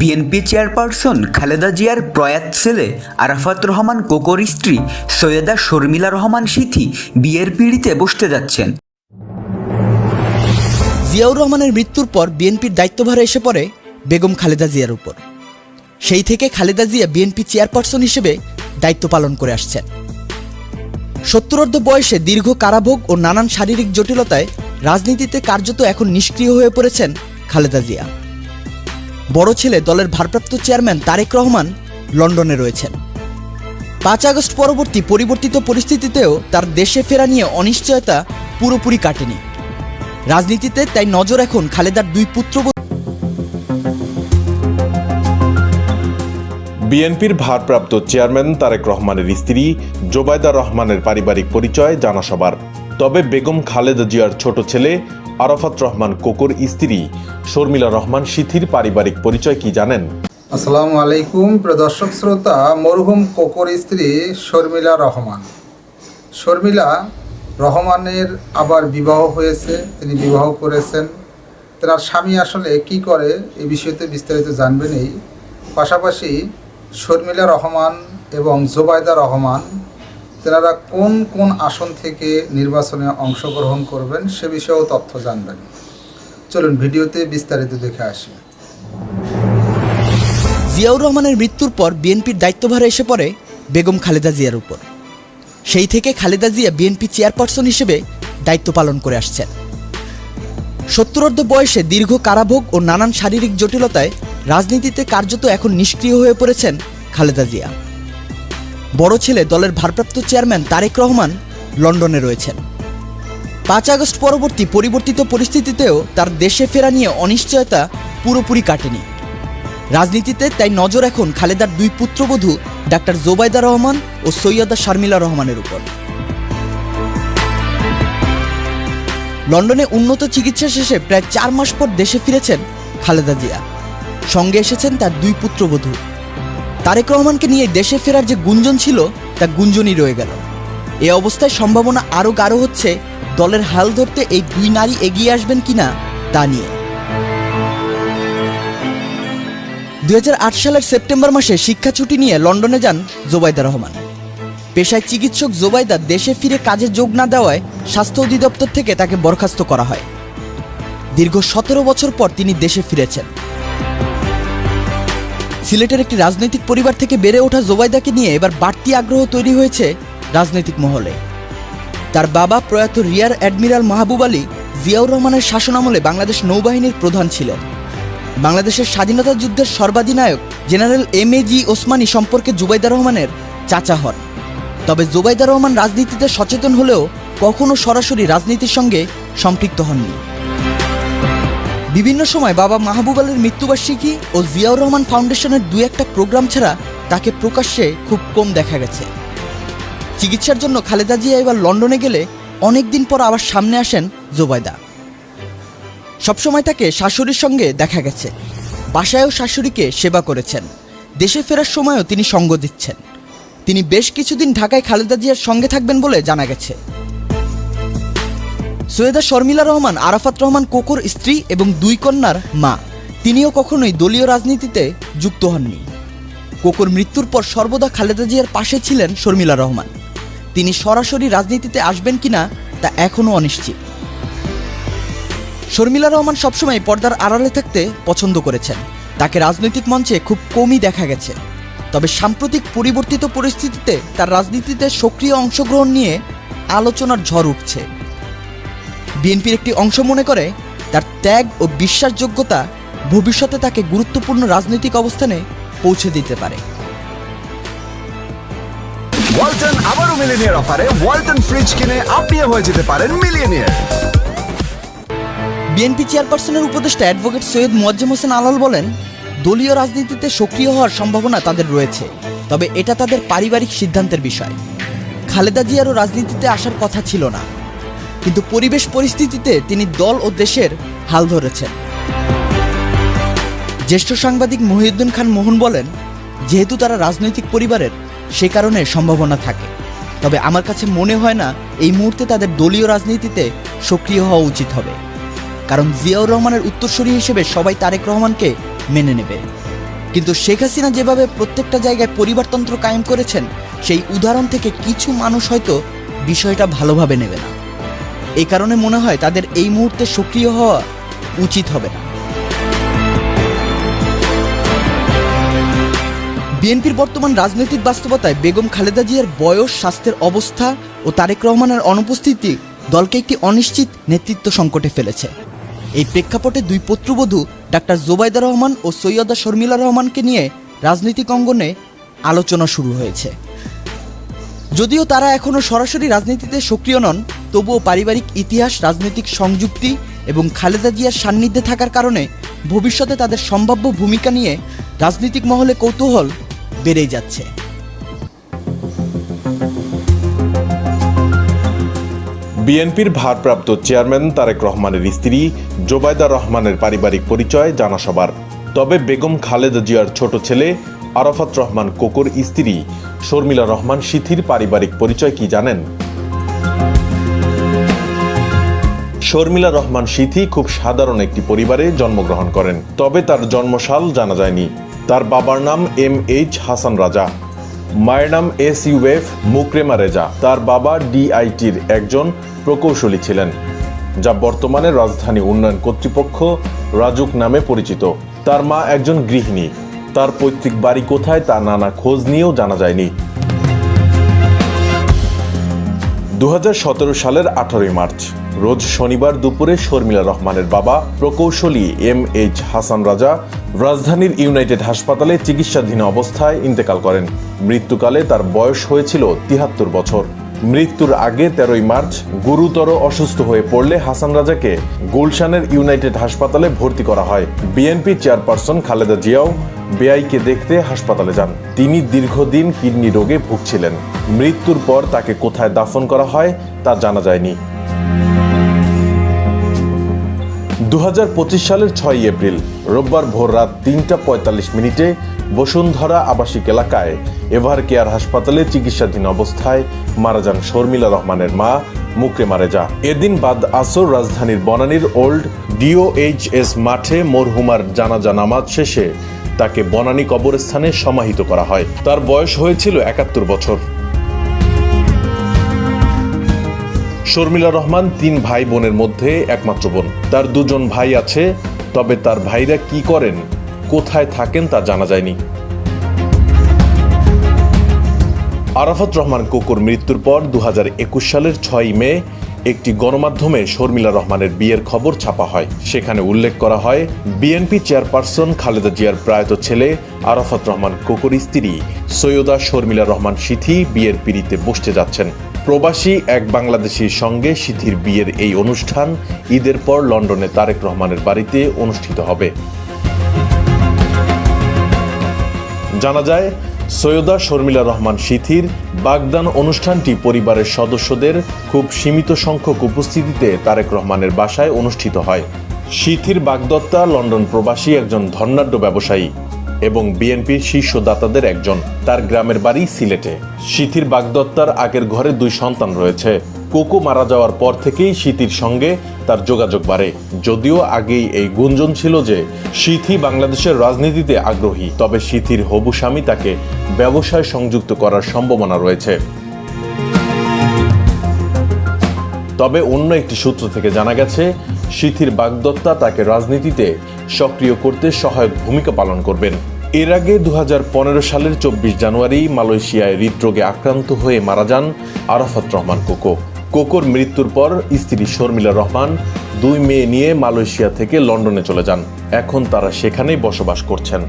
BNP chairperson Khaleda জিয়ার প্রয়াত ছেলে আরাফাত রহমান কোকর স্ত্রী সৈয়দা শর্মিলা রহমান সিথি বিয়ের পিড়িতে বসতে যাচ্ছেন। জিয়াউর রহমানের মৃত্যুর পর বিএনপির দায়িত্বভার এসে পড়ে বেগম খালেদা জিয়ার উপর। সেই থেকে খালেদা জিয়া বিএনপি চেয়ারপারসন হিসেবে দায়িত্ব পালন করে আসছেন। সত্তরার্ধ বয়সে দীর্ঘ কারাভোগ ও নানান শারীরিক জটিলতায় রাজনীতিতে কার্যত এখন নিষ্ক্রিয় হয়ে পড়েছেন খালেদা জিয়া। বড় ছেলে দলের ভারপ্রাপ্ত চেয়ারম্যান তারেক রহমান লন্ডনে রয়েছেন। পাঁচ আগস্ট পরবর্তী পরিবর্তিত পরিস্থিতিতেও তার দেশে ফেরা নিয়ে অনিশ্চয়তা পুরোপুরি কাটেনি। রাজনীতিতে তাই নজর এখন খালেদার দুই পুত্রবধূ বিএনপির ভারপ্রাপ্ত চেয়ারম্যান তারেক রহমানের স্ত্রী জোবায়দা রহমানের পারিবারিক পরিচয় জানা সবার তবে বেগম খালেদা জিয়ার ছোট ছেলে আরাফাত রহমান কোকর স্ত্রী শর্মিলা রহমান সিথির পারিবারিক পরিচয় কি জানেন? আসসালামু আলাইকুম প্রিয় দর্শক শ্রোতা, মরহুম কোকর স্ত্রী শর্মিলা রহমান। শর্মিলা রহমানের আবার বিবাহ হয়েছে, তিনি বিবাহ করেছেন। তার স্বামী আসলে কি করে, এ বিষয়তে বিস্তারিত জানবেন এই। পাশাপাশি শর্মিলা রহমান এবং জোবায়দা রহমান তেনারা কোন কোন আসন থেকে নির্বাচনে অংশগ্রহণ করবেন সে বিষয়েও তথ্য জানবেন। চলুন ভিডিওতে বিস্তারিত দেখে আসি। জিয়াউর রহমানের মৃত্যুর পর বিএনপির দায়িত্বভার এসে পড়ে বেগম খালেদা জিয়ার উপর। সেই থেকে খালেদা জিয়া বিএনপি চেয়ারপারসন হিসেবে দায়িত্ব পালন করে আসছেন। সত্তরার্ধ বয়সে দীর্ঘ কারাভোগ ও নানান শারীরিক জটিলতায় রাজনীতিতে কার্যত এখন নিষ্ক্রিয় হয়ে পড়েছেন খালেদা জিয়া। বড় ছেলে দলের ভারপ্রাপ্ত চেয়ারম্যান তারেক রহমান লন্ডনে রয়েছেন। পাঁচ আগস্ট পরবর্তী পরিবর্তিত পরিস্থিতিতেও তার দেশে ফেরা নিয়ে অনিশ্চয়তা পুরোপুরি কাটেনি। রাজনীতিতে তাই নজর এখন খালেদার দুই পুত্রবধূ ডাক্তার জোবায়দা রহমান ও সৈয়দা শারমিলা রহমানের উপর। লন্ডনে উন্নত চিকিৎসা শেষে প্রায় চার মাস পর দেশে ফিরেছেন খালেদা জিয়া। সঙ্গে এসেছেন তার দুই পুত্রবধূ। তারেক রহমানকে নিয়ে দেশে ফেরার যে গুঞ্জন ছিল, তা গুঞ্জনই রয়ে গেল। এ অবস্থায় সম্ভাবনা আরও গাঢ় হচ্ছে, দলের হাল ধরতে এই দুই নারী এগিয়ে আসবেন কিনা তা নিয়ে। দুই হাজার আট সালের সেপ্টেম্বর মাসে শিক্ষা ছুটি নিয়ে লন্ডনে যান জোবাইদা রহমান। পেশায় চিকিৎসক জোবাইদা দেশে ফিরে কাজে যোগ না দেওয়ায় স্বাস্থ্য অধিদপ্তর থেকে তাকে বরখাস্ত করা হয়। দীর্ঘ সতেরো বছর পর তিনি দেশে ফিরেছেন। সিলেটের একটি রাজনৈতিক পরিবার থেকে বেড়ে ওঠা জোবাইদাকে নিয়ে এবার বাড়তি আগ্রহ তৈরি হয়েছে রাজনৈতিক মহলে। তার বাবা প্রয়াত রিয়ার অ্যাডমিরাল মাহবুব আলী জিয়াউর রহমানের শাসনামলে বাংলাদেশ নৌবাহিনীর প্রধান ছিলেন। বাংলাদেশের স্বাধীনতা যুদ্ধের সর্বাধিনায়ক general M A G Osmani সম্পর্কে জুবাইদা রহমানের চাচা হন। তবে জুবাইদা রহমান রাজনীতিতে সচেতন হলেও কখনো সরাসরি রাজনীতির সঙ্গে সম্পৃক্ত হননি। বিভিন্ন সময় বাবা মাহবুব আলীর মৃত্যুবার্ষিকী ও জিয়াউর রহমান ফাউন্ডেশনের দু একটা প্রোগ্রাম ছাড়া তাকে প্রকাশ্যে খুব কম দেখা গেছে। চিকিৎসার জন্য খালেদা জিয়া এবার লন্ডনে গেলে অনেক দিন পর আবার সামনে আসেন জোবায়দা সবসময় তাকে শাশুড়ির সঙ্গে দেখা গেছে। বাসায়ও শাশুড়িকে সেবা করেছেন। দেশে ফেরার সময়ও তিনি সঙ্গ দিচ্ছেন। তিনি বেশ কিছুদিন ঢাকায় খালেদা জিয়ার সঙ্গে থাকবেন বলে জানা গেছে। সৈয়দা শর্মিলা রহমান, আরাফাত রহমান কোকর স্ত্রী এবং দুই কন্যার মা। তিনিও কখনোই দলীয় রাজনীতিতে যুক্ত হননি। কোকর মৃত্যুর পর সর্বদা খালেদা জিয়ার পাশে ছিলেন শর্মিলা রহমান। তিনি সরাসরি রাজনীতিতে আসবেন কিনা তা এখনও অনিশ্চিত। শর্মিলা রহমান সবসময় পর্দার আড়ালে থাকতে পছন্দ করেছেন। তাকে রাজনৈতিক মঞ্চে খুব কমই দেখা গেছে। তবে সাম্প্রতিক পরিবর্তিত পরিস্থিতিতে তার রাজনীতিতে সক্রিয় অংশগ্রহণ নিয়ে আলোচনার ঝড় উঠছে। বিএনপির একটি অংশ মনে করে তার ত্যাগ ও বিশ্বাসযোগ্যতা ভবিষ্যতে তাকে গুরুত্বপূর্ণ রাজনৈতিক অবস্থানে পৌঁছে দিতে পারে। ওয়ালটন আবারও মিলিনিয়ার অফারে ওয়ালটন ফ্রিজ কিনে আপনিও হয়ে যেতে পারেন মিলিয়নিয়ার। বিএনপি চেয়ারপারসনের উপদেষ্টা অ্যাডভোকেট সৈয়দ মোয়াজ্জেম হোসেন আলাল বলেন দলীয় রাজনীতিতে সক্রিয় হওয়ার সম্ভাবনা তাদের রয়েছে তবে এটা তাদের পারিবারিক সিদ্ধান্তের বিষয়। খালেদা জিয়ারও রাজনীতিতে আসার কথা ছিল না। কিন্তু পরিবেশ পরিস্থিতিতে তিনি দল ও দেশের হাল ধরেছেন। জ্যেষ্ঠ সাংবাদিক মহিউদ্দিন খান মোহন বলেন, যেহেতু তারা রাজনৈতিক পরিবারের, সে কারণে সম্ভাবনা থাকে। তবে আমার কাছে মনে হয় না এই মুহূর্তে তাদের দলীয় রাজনীতিতে সক্রিয় হওয়া উচিত হবে। কারণ জিয়াউর রহমানের উত্তরসূরি হিসেবে সবাই তারেক রহমানকে মেনে নেবে। কিন্তু শেখ হাসিনা যেভাবে প্রত্যেকটা জায়গায় পরিবারতন্ত্র কায়েম করেছেন, সেই উদাহরণ থেকে কিছু মানুষ হয়তো বিষয়টা ভালোভাবে নেবে না। এই কারণে মনে হয় তাদের এই মুহূর্তে সক্রিয় হওয়া উচিত হবে না। বিএনপির বর্তমান রাজনৈতিক বাস্তবতায় বেগম খালেদা জিয়ার বয়স, স্বাস্থ্যের অবস্থা ও তারেক রহমানের অনুপস্থিতি দলকে একটি অনিশ্চিত নেতৃত্ব সংকটে ফেলেছে। এই প্রেক্ষাপটে দুই পুত্রবধূ, ডাক্তার জোবাইদা রহমান ও সৈয়দা শর্মিলা রহমানকে নিয়ে রাজনৈতিক অঙ্গনে আলোচনা শুরু হয়েছে। যদিও তারা এখনও সরাসরি রাজনীতিতে সক্রিয় নন তবুও পারিবারিক ইতিহাস, রাজনৈতিক সংযুক্তি এবং খালেদা জিয়ার সান্নিধ্যে থাকার কারণে ভবিষ্যতে তাদের সম্ভাব্য ভূমিকা নিয়ে রাজনৈতিক মহলে কৌতূহল বেড়েই যাচ্ছে। বিএনপির ভারপ্রাপ্ত চেয়ারম্যান তারেক রহমানের স্ত্রী জোবায়দা রহমানের পারিবারিক পরিচয় জানা সবার তবে বেগম খালেদা জিয়ার ছোট ছেলে আরাফাত রহমান কোকর স্ত্রী শর্মিলা রহমান সিথির পারিবারিক পরিচয় কি জানেন? শর্মিলা রহমান সিথি খুব সাধারণ একটি পরিবারে জন্মগ্রহণ করেন। তবে তার জন্মসাল জানা যায়নি। তার বাবার নাম এম এইচ হাসান রাজা। মায়ের নাম এস ইউএফ মুকরেমা রেজা। তার বাবা ডিআইটির একজন প্রকৌশলী ছিলেন, যা বর্তমানে রাজধানী উন্নয়ন কর্তৃপক্ষ রাজুক নামে পরিচিত। তার মা একজন গৃহিণী। তার পৈতৃক বাড়ি কোথায় তা নানা খোঁজ নিয়েও জানা যায়নি। দু হাজার সতেরো সালের আঠারোই মার্চ রোজ শনিবার দুপুরে শর্মিলা রহমানের বাবা প্রকৌশলী এম এইচ হাসান রাজা রাজধানীর ইউনাইটেড হাসপাতালে চিকিৎসাধীন অবস্থায় ইন্তেকাল করেন। মৃত্যুকালে তার বয়স হয়েছিল তিহাত্তর বছর। মৃত্যুর আগে তেরোই মার্চ গুরুতর অসুস্থ হয়ে পড়লে হাসান রাজাকে গুলশানের ইউনাইটেড হাসপাতালে ভর্তি করা হয়। বিএনপি চেয়ারপারসন খালেদা জিয়াও বেআইকে দেখতে হাসপাতালে যান। তিনি দীর্ঘদিন কিডনি রোগে ভুগছিলেন। মৃত্যুর পর তাকে কোথায় দাফন করা হয় তা জানা যায়নি। দু হাজার পঁচিশ সালের ছয় এপ্রিল, রোববার ভোর রাত তিনটা পঁয়তাল্লিশ মিনিটে বসুন্ধরা আবাসিক এলাকায় এভার কেয়ার হাসপাতালে চিকিৎসাধীন অবস্থায় মারা যান শর্মিলা রহমানের মা মুকরেমা রেজা এদিন বাদ আসর রাজধানীর বনানীর ওল্ড ডিওএইচএস মাঠে মরহুমার জানাজা নামাজ শেষে তাকে বনানী কবরস্থানে সমাহিত করা হয়। তার বয়স হয়েছিল একাত্তর বছর। শর্মিলা রহমান তিন ভাই বোনের মধ্যে একমাত্র বোন। তার দুজন ভাই আছে, তবে তার ভাইরা কি করেন, কোথায় থাকেন তা জানা যায়নি। আরাফাত রহমান কোকর মৃত্যুর পর দু একুশ সালের ছয় মে একটি গণমাধ্যমে শর্মিলা রহমানের বিয়ের খবর ছাপা হয়। সেখানে উল্লেখ করা হয়, বিএনপি চেয়ারপারসন খালেদা জিয়ার প্রয়াত ছেলে আরাফাত রহমান কোকর স্ত্রী সৈয়দা শর্মিলা রহমান সিথি বিয়ের পিড়িতে বসতে যাচ্ছেন। প্রবাসী এক বাংলাদেশির সঙ্গে সিথির বিয়ের এই অনুষ্ঠান ঈদের পর লন্ডনে তারেক রহমানের বাড়িতে অনুষ্ঠিত হবে। জানা যায়, সৈয়দা শর্মিলা রহমান সিথির বাগদান অনুষ্ঠানটি পরিবারের সদস্যদের খুব সীমিত সংখ্যক উপস্থিতিতে তারেক রহমানের বাসায় অনুষ্ঠিত হয়। সিথির বাগদত্তা, লন্ডন প্রবাসী, একজন ধর্নাঢ্য ব্যবসায়ী। এবং বিএনপির শীর্ষ দাতাদের একজন। তার গ্রামের বাড়ি সিলেটে। সিথির বাগদত্তার আগের ঘরে দুই সন্তান রয়েছে। কোকো মারা যাওয়ার পর থেকেই সিথির সঙ্গে তার যোগাযোগ বাড়ে। যদিও আগেই এই গুঞ্জন ছিল যে, সিথি বাংলাদেশের রাজনীতিতে আগ্রহী, তবে সিথির হবু স্বামী তাকে ব্যবসায় সংযুক্ত করার সম্ভাবনা রয়েছে। তবে অন্য একটি সূত্র থেকে জানা গেছে সিথির বাগদত্তা তাকে রাজনীতিতে সক্রিয় করতে সহায়ক ভূমিকা পালন করবেন। এর আগে দু হাজার পনেরো সালের চব্বিশ জানুয়ারি মালয়েশিয়ায় হৃদরোগে আক্রান্ত হয়ে মারা যান আরাফাত রহমান কোকো। কোকোর মৃত্যুর পর স্ত্রী শর্মিলা রহমান দুই মেয়ে নিয়ে মালয়েশিয়া থেকে লন্ডনে চলে যান। এখন তারা সেখানেই বসবাস করছেন।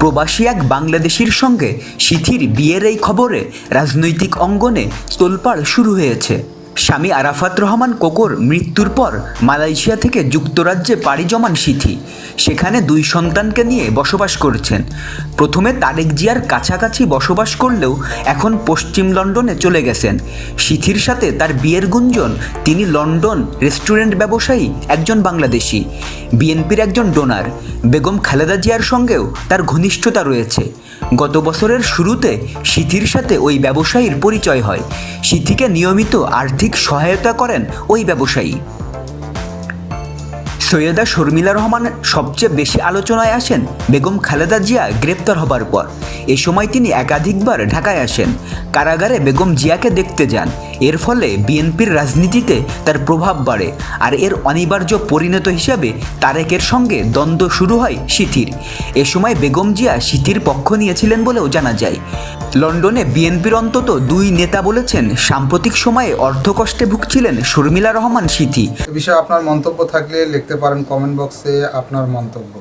প্রবাসী এক বাংলাদেশির সঙ্গে সিথির বিয়ের এই খবরে রাজনৈতিক অঙ্গনে তোলপাড় শুরু হয়েছে। স্বামী আরাফাত রহমান কোকর মৃত্যুর পর মালয়েশিয়া থেকে যুক্তরাজ্যে পাড়ি জমান সিথি। সেখানে দুই সন্তানকে নিয়ে বসবাস করছেন। প্রথমে তারেক জিয়ার কাছাকাছি বসবাস করলেও এখন পশ্চিম লন্ডনে চলে গেছেন। সিথির সাথে তার বিয়ের গুঞ্জন, তিনি লন্ডন রেস্টুরেন্ট ব্যবসায়ী, একজন বাংলাদেশি। বিএনপির একজন ডোনার, বেগম খালেদা জিয়ার সঙ্গেও তার ঘনিষ্ঠতা রয়েছে। গত বছরের শুরুতে সিথির সাথে ওই ব্যবসায়ীর পরিচয় হয়। সিথিকে নিয়মিত আর্থিক সহায়তা করেন ওই ব্যবসায়ী। সৈয়দা শর্মিলা রহমান সবচেয়ে বেশি আলোচনায় আসেন? বেগম খালেদা জিয়া গ্রেপ্তার হবার পর। এ সময় তিনি একাধিকবার ঢাকায় আসেন। কারাগারে বেগম জিয়াকে দেখতে যান। এর ফলে বিএনপির রাজনীতিতে তার প্রভাব বাড়ে আর এর অনিবার্য পরিণত হিসাবে তারেকের সঙ্গে দ্বন্দ্ব শুরু হয় সিথির। এ সময় বেগম জিয়া সিথির পক্ষ নিয়েছিলেন বলেও জানা যায়। লন্ডনে বিএনপির অন্তত দুই নেতা বলেছেন, সাম্প্রতিক সময়ে অর্থকষ্টে ভুগছিলেন শর্মিলা রহমান সিথি। বিষয়ে আপনার মন্তব্য থাকলে লিখতে পারেন কমেন্ট বক্সে আপনার মন্তব্য।